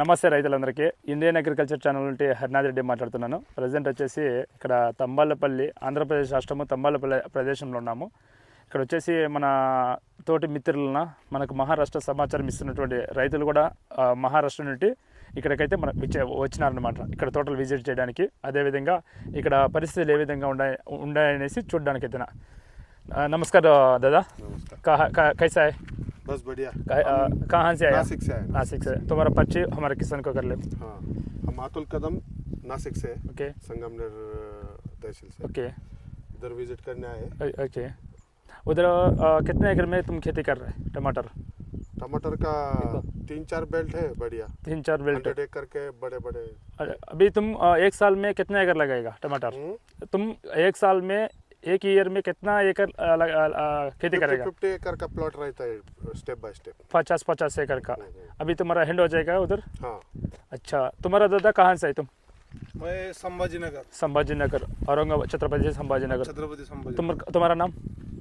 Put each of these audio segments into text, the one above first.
నమస్తే రైతులందరికీ. Indian agriculture channel నుండి హరినాథ్ రెడ్డి మాట్లాడుతున్నాను. ప్రజెంట్ వచ్చేసి ఇక్కడ తంబాలపల్లి ఆంధ్రప్రదేశ్ రాష్ట్రము తంబాలపల్లి ప్రదేశంలో ఉన్నాము. ఇక్కడ వచ్చేసి మన తోటి మిత్రులన మనకు మహారాష్ట్ర సమాచారం ఇస్తున్నటువంటి రైతులు కూడా మహారాష్ట్ర నుండి ఇక్కడికైతే మన వచ్చినారనమాట ఇక్కడ తోటలు విజిట్ చేయడానికి. అదేవిధంగా ఇక్కడ పరిస్థితులు ఏ విధంగా ఉన్నాయి ఉన్నాయనేసి చూడడానికైతేనా. నమస్కారం దాదా. కైసాయ్. बस बढ़िया। कहाँ से आया नासिक से आए नासिक से। तुम्हारा पर्ची हमारे किसान को कर ले। हाँ हम अतुल कदम नासिक से। ओके। संगमनेर तहसील से। ओके। इधर विज़िट करने आए। ओके। उधर कितने एकड़ में तुम खेती कर रहे हैं टमाटर? टमाटर का तीन चार बेल्ट है बढ़िया। तीन चार बेल्ट। हंड्रेड एकड़ के बड़े बड़े अभी तुम एक साल में कितने एकड़ लगाएगा टमाटर? तुम एक साल में एक ईयर में कितना एकड़ खेती करेगा? फिफ्टी एकड़ का प्लॉट रहता है स्टेप बाय स्टेप पचास पचास एकड़ का। अभी तुम्हारा हैंड हो जाएगा उधर? हाँ। अच्छा तुम्हारा दादा कहाँ से है तुम? मैं संभाजीनगर। संभाजी नगर औरंगाबाद छत्रपति संभाजी नगर छत्रपति संभाजी तुम तुम्हारा नाम?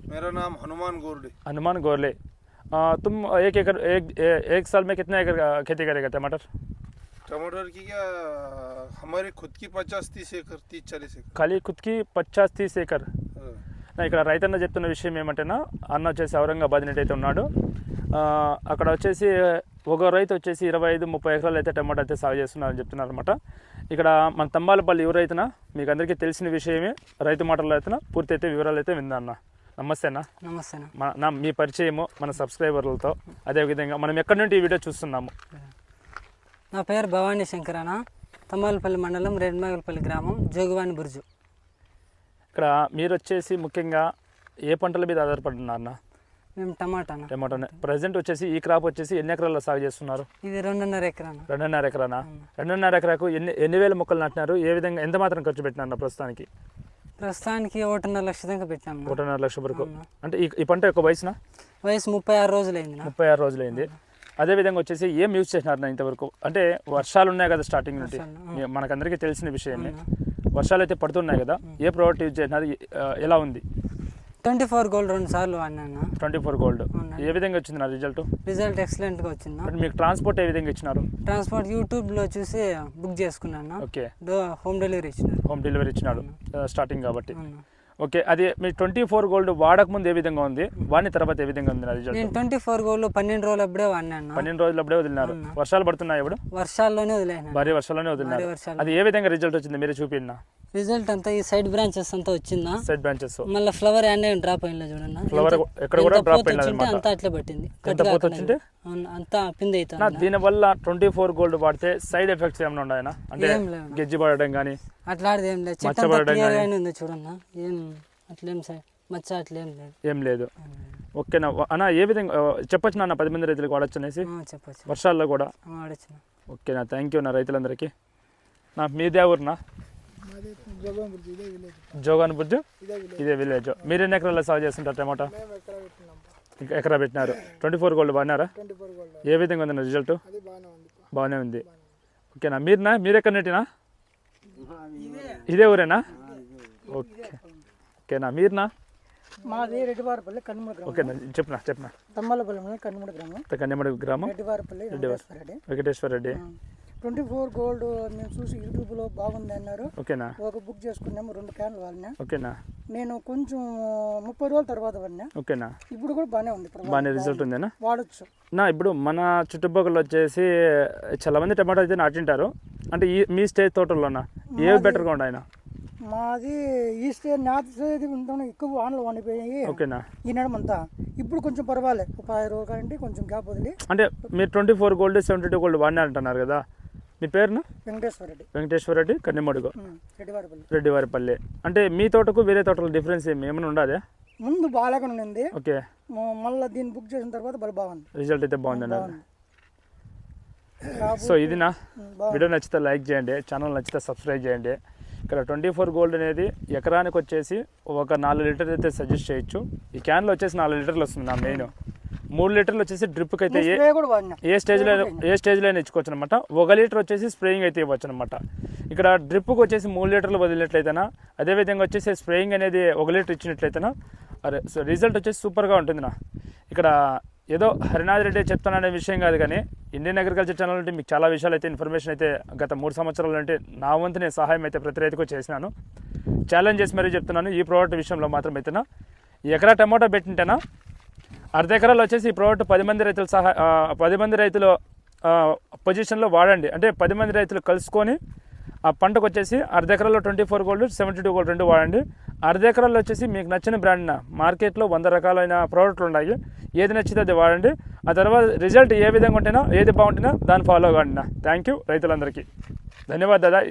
मेरा नाम हनुमान गोरले हनुमान गोरले तुम एक एकड़ एक एक साल में कितना एकड़ का खेती करेगा टमाटर? टमाटर की क्या हमारी खुद की पचास तीस एकड़ तीस चालीस एकड़ ఖాళీ కుత్కి పచ్చాస్ తీస్ ఏకర్ हाँ। నా ఇక్కడ రైతన్న చెప్తున్న విషయం ఏమంటేనా అన్న వచ్చేసి ఔరంగాబాద్ నుండి అయితే ఉన్నాడు ఆ, అక్కడ వచ్చేసి ఒక రైతు వచ్చేసి ఇరవై ఐదు ముప్పై ఎకరాలు అయితే టమాటా అయితే సాగు చేస్తున్నారని చెప్తున్నారు అనమాట ఇక్కడ మన తంబాలపల్లి ఎవరు రైతునా మీకు అందరికీ తెలిసిన విషయమే రైతు మాటల్లో అయితే పూర్తి అయితే వివరాలు అయితే విందా అన్న నమస్తే అన్న నమస్తే అన్న. మన నా మీ పరిచయము మన సబ్స్క్రైబర్లతో అదేవిధంగా మనం ఎక్కడి నుండి ఈ వీడియో చూస్తున్నాము నా పేరు భవానీ శంకర్ అన్న తమ్మలపల్లి మండలం రెడ్మగల్పల్లి గ్రామం జోగివాణి బుర్జు. ఇక్కడ మీరు వచ్చేసి ముఖ్యంగా ఏ పంటల మీద ఆధారపడుతున్నారు అన్న మేము టమాటా. టమాటోనే. ప్రజెంట్ వచ్చేసి ఈ క్రాప్ వచ్చేసి ఎన్ని ఎకరాల్లో సాగు చేస్తున్నారు? ఇది రెండున్నర ఎకరా. రెండున్నర ఎకరానా? రెండున్నర ఎకరాకు ఎన్ని ఎన్ని వేల మొక్కలు నాటినారు? ఏ విధంగా ఎంత మాత్రం ఖర్చు పెట్టినారు ప్రస్తుతానికి? ప్రస్తుతానికి ఒకటిన్నర లక్ష దాకా పెట్టాం అన్న. ఒకటిన్నర లక్ష వరకు. అంటే ఈ పంట యొక్క వయసున? వయసు ముప్పై ఆరు రోజులు అయింది నా. ముప్పై ఆరు రోజులైంది. అదే విధంగా వచ్చేసి ఏం యూజ్ చేసినారు నా ఇంతవరకు? అంటే వర్షాలు ఉన్నాయి కదా స్టార్టింగ్ నుండి. మనకందరికీ తెలిసిన విషయమే. వర్షాలు అయితే పడుతున్నాయి కదా ఏ ప్రోడక్ట్ యూజ్ చేసినారు? ఎలా ఉంది? ట్వంటీ ఫోర్ గోల్డ్ రెండు సార్లు వాడినా. Twenty four gold. ఏ విధంగా వచ్చింది నా రిజల్ట్ రిజల్ట్ ఎక్సలెంట్గా వచ్చింది? అంటే మీకు ట్రాన్స్పోర్ట్ ఏ విధంగా ఇచ్చినారు? ట్రాన్స్పోర్ట్ యూట్యూబ్లో చూసి బుక్ చేసుకున్నాను. ఓకే. హోమ్ డెలివరీ ఇచ్చినారు. హోమ్ డెలివరీ ఇచ్చినాడు స్టార్టింగ్ కాబట్టి. ఓకే అది మీ ట్వంటీ ఫోర్ గోల్డ్ వాడక ముందు ఏ విధంగా ఉంది? వాడిన తర్వాత ఏ విధంగా ఉంది రిజల్ట్? నేను ట్వంటీ ఫోర్ గోల్డ్ పన్నెండు రోజులు అప్పుడే వాడినాను పన్నెండు రోజులు అప్పుడే వదిలినారు. వర్షాలు పడుతున్నాయి ఇప్పుడు? వర్షాల్లోనే వదిలేను భారీ వర్షాలనే వదిలినారు. అది ఏ విధంగా రిజల్ట్ వచ్చింది? మీరే చూపిన్నా రిజల్ట్ అంతా ఈ సైడ్ బ్రాంచెస్ అంతా వచ్చిందా? Side branches. మళ్ళీ ఫ్లవర్ అండ్ డ్రాప్ చూడన్న Flower ఎంత- ఎక్కడ కూడా వచ్చింటే అన్నమాట. అంతా అట్లే పట్టింది. వచ్చింటే? అంతా పిండి నా అవుతుంది దీనివల్ల ట్వంటీ ఫోర్ గోల్డ్ వాడితే సైడ్ ఎఫెక్ట్స్ ఏమైనా ఉన్నాయనా? అంటే. గెజ్జి పడడం కానీ అట్లాంటిది ఏం లేదు. మచ్చబడడం క్లియర్ కానీ. ఉంది చూడన్న ఏం అట్లేం సై మచ్చ అట్లేం లేదు. ఏం లేదు. ఓకేనా అన్న ఏ విధంగా చెప్పొచ్చు నా పది మంది రైతులకు వాడచ్చు అనేసి? చెప్పొచ్చు. వర్షాల్లో కూడా? ఆడొచ్చిన ఓకేనా థ్యాంక్ యూ నా రైతులందరికీ. నా మీదే ఊరునా జోగాన్ బుజ్జు ఇదే విలేజ్. మీరు ఎన్ని ఎకరాల్లో సాగు చేస్తుంటారు టమాటా? ఇంకా ఎకరా పెట్టినారు. ట్వంటీ ఫోర్ గోల్డ్ బాగున్నారా? ఏ విధంగా ఉంది రిజల్ట్? బాగానే ఉంది. ఓకేనా? మీరునా? మీరు ఎక్కడ నెట్టినా? ఇదే ఊరేనా? ఓకే. ఓకేనా? మీరునా? మాది రెడ్డివారపల్లి కన్నుమూడ గ్రామం. ఓకేనా చెప్పనా? చెప్పనా? తమ్మలపల్లి కన్నుమూడ గ్రామం. కన్యమడి గ్రామం. Reddivarapalli Reddy. Venkateswara Reddy. Twenty four gold మేము చూసి యూట్యూబ్లో బాగుంది అన్నారు. ఓకేనా? ఒక బుక్ చేసుకున్నాము రెండు క్యాన్లు వాడినా. ఓకేనా? నేను కొంచెం ముప్పై రోజుల తర్వాత వాడినా. ఓకేనా? ఇప్పుడు కూడా బాగానే ఉంది. బాగానే రిజల్ట్ ఉందేనా? వాడచ్చు. నా ఇప్పుడు మన చుట్టుపక్కల వచ్చేసి చాలా మంది టమాటో అయితే నాటింటారు. అంటే ఈ మీ స్టేజ్ తోటల్లోనా? ఏ బెటర్గా ఉండాయన? మాది ఈ స్టే నాటి ఎక్కువ వానలు వాడిపోయి ఓకేనా? ఈ నడమంతా ఇప్పుడు కొంచెం పర్వాలేదు ఒక పది రోజులు కంటే కొంచెం గ్యాప్ వదిలి. అంటే మీరు twenty four gold seventy two gold వాడినారంటున్నారు కదా. మీ పేరున? వెంకటేశ్వర రెడ్డి వెంకటేశ్వర రెడ్డి కన్నెమడుగు రెడ్డివారపల్లి. రెడ్డివారిపల్లి. అంటే మీ తోటకు వేరే తోటల డిఫరెన్స్ ఏమి ఏమైనా ఉండదా? ముందు బాగానే ఉండింది. ఓకే. మళ్ళీ దీన్ని బుక్ చేసిన తర్వాత బలి బాగుంది. రిజల్ట్ అయితే కాపు సో ఇది నా. వీడియో నచ్చితే లైక్ చేయండి ఛానల్ నచ్చితే సబ్స్క్రైబ్ చేయండి. ఇక్కడ ట్వంటీ ఫోర్ గోల్డ్ అనేది ఎకరానికి వచ్చేసి ఒక నాలుగు లీటర్ అయితే సజెస్ట్ చేయొచ్చు. ఈ క్యాన్లో వచ్చేసి నాలుగు లీటర్లు వస్తుంది నా మెయిన్. మూడు లీటర్లు వచ్చేసి డ్రిప్కి అయితే ఏ కూడా వాడినా. ఏ స్టేజ్లో ఏ స్టేజ్లో అయినా ఇచ్చుకోవచ్చు అనమాట ఒక లీటర్ వచ్చేసి స్ప్రేయింగ్ అయితే ఇవ్వచ్చు అనమాట ఇక్కడ డ్రిప్కి వచ్చేసి మూడు లీటర్లు వదిలినట్లయితేనా అదేవిధంగా వచ్చేసి స్ప్రేయింగ్ అనేది ఒక లీటర్ ఇచ్చినట్లయితేనా అరే సో రిజల్ట్ వచ్చేసి సూపర్గా ఉంటుంది నా ఇక్కడ ఏదో హరినాథ్ రెడ్డి చెప్తాననే విషయం కాదు కానీ ఇండియన్ అగ్రికల్చర్ ఛానల్ నుండి మీకు చాలా విషయాలు అయితే ఇన్ఫర్మేషన్ అయితే గత మూడు సంవత్సరాల నుండి నా వంతు నేను సహాయం అయితే ప్రతి రైతుకు చేసినాను. ఛాలెంజ్ చేసి మరీ చెప్తున్నాను ఈ ప్రోడక్ట్ విషయంలో మాత్రం అయితేనా ఎకరా టమోటా పెట్టింటేనా అర్ధ ఎకరాలు వచ్చేసి ఈ ప్రోడక్ట్ పది మంది రైతులు సహా పది మంది రైతులు పొజిషన్లో వాడండి. అంటే పది మంది రైతులు కలుసుకొని ఆ పంటకు వచ్చేసి అర్ధ ఎకరాల్లో twenty four gold seventy two gold రెండు వాడండి. అర్ధ ఎకరాల్లో వచ్చేసి మీకు నచ్చిన బ్రాండ్ మార్కెట్లో వంద రకాలైన ప్రోడక్ట్లు ఉన్నాయి. ఏది నచ్చితే అది వాడండి. ఆ తర్వాత రిజల్ట్ ఏ విధంగా ఉంటేనో ఏది బాగుంటేనో దాన్ని ఫాలో కావండి థ్యాంక్ యూ రైతులందరికీ. ధన్యవాదాలు దాదా.